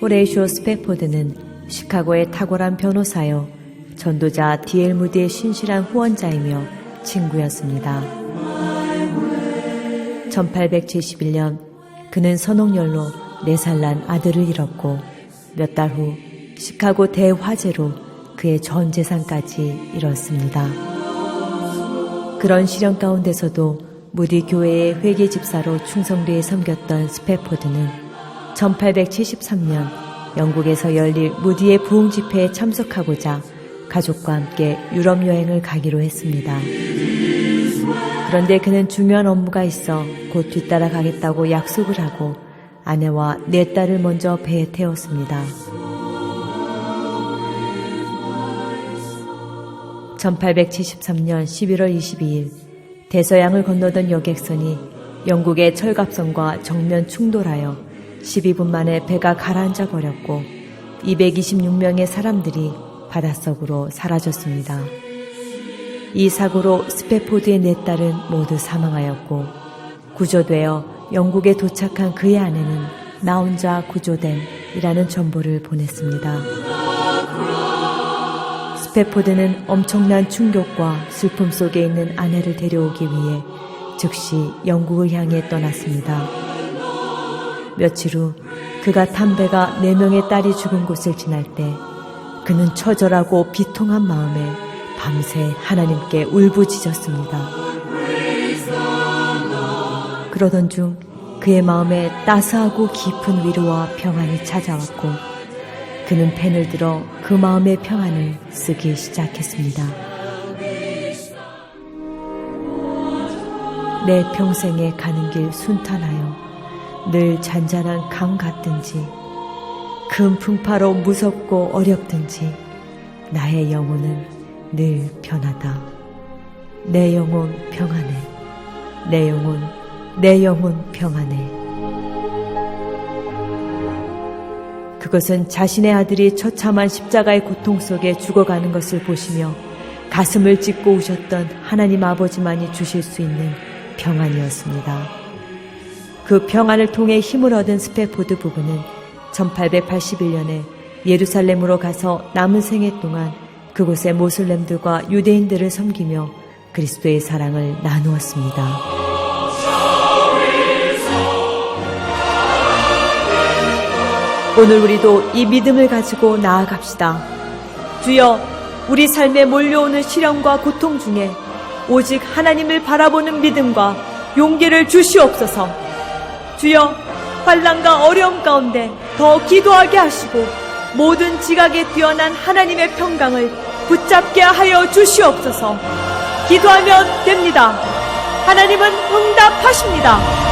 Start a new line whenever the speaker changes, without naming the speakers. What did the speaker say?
호레이쇼 스페포드는 시카고의 탁월한 변호사요. 전도자 디엘 무디의 신실한 후원자이며 친구였습니다. 1871년 그는 선홍열로 4살 난 아들을 잃었고 몇 달 후 시카고 대화재로 그의 전 재산까지 잃었습니다. 그런 시련 가운데서도 무디 교회의 회계 집사로 충성되게 섬겼던 스페포드는 1873년 영국에서 열릴 무디의 부흥 집회에 참석하고자 가족과 함께 유럽 여행을 가기로 했습니다. 그런데 그는 중요한 업무가 있어 곧 뒤따라 가겠다고 약속을 하고 아내와 네 딸을 먼저 배에 태웠습니다. 1873년 11월 22일 대서양을 건너던 여객선이 영국의 철갑선과 정면 충돌하여 12분 만에 배가 가라앉아 버렸고 226명의 사람들이 바닷속으로 사라졌습니다. 이 사고로 스페포드의 네 딸은 모두 사망하였고 구조되어 영국에 도착한 그의 아내는 나 혼자 구조됨이라는 전보를 보냈습니다. 스페포드는 엄청난 충격과 슬픔 속에 있는 아내를 데려오기 위해 즉시 영국을 향해 떠났습니다. 며칠 후 그가 탄 배가 네 명의 딸이 죽은 곳을 지날 때 그는 처절하고 비통한 마음에 밤새 하나님께 울부짖었습니다. 그러던 중 그의 마음에 따스하고 깊은 위로와 평안이 찾아왔고 그는 펜을 들어 그 마음의 평안을 쓰기 시작했습니다. 내 평생에 가는 길 순탄하여 늘 잔잔한 강 같든지 큰 풍파로 무섭고 어렵든지 나의 영혼은 늘 편하다. 내 영혼 평안해. 내 영혼, 내 영혼 평안해. 그것은 자신의 아들이 처참한 십자가의 고통 속에 죽어가는 것을 보시며 가슴을 찢고 우셨던 하나님 아버지만이 주실 수 있는 평안이었습니다. 그 평안을 통해 힘을 얻은 스페포드 부부는 1881년에 예루살렘으로 가서 남은 생애 동안 그곳의 모슬렘들과 유대인들을 섬기며 그리스도의 사랑을 나누었습니다. 오늘 우리도 이 믿음을 가지고 나아갑시다. 주여, 우리 삶에 몰려오는 시련과 고통 중에 오직 하나님을 바라보는 믿음과 용기를 주시옵소서. 주여, 환란과 어려움 가운데 더 기도하게 하시고 모든 지각에 뛰어난 하나님의 평강을 붙잡게 하여 주시옵소서. 기도하면 됩니다. 하나님은 응답하십니다.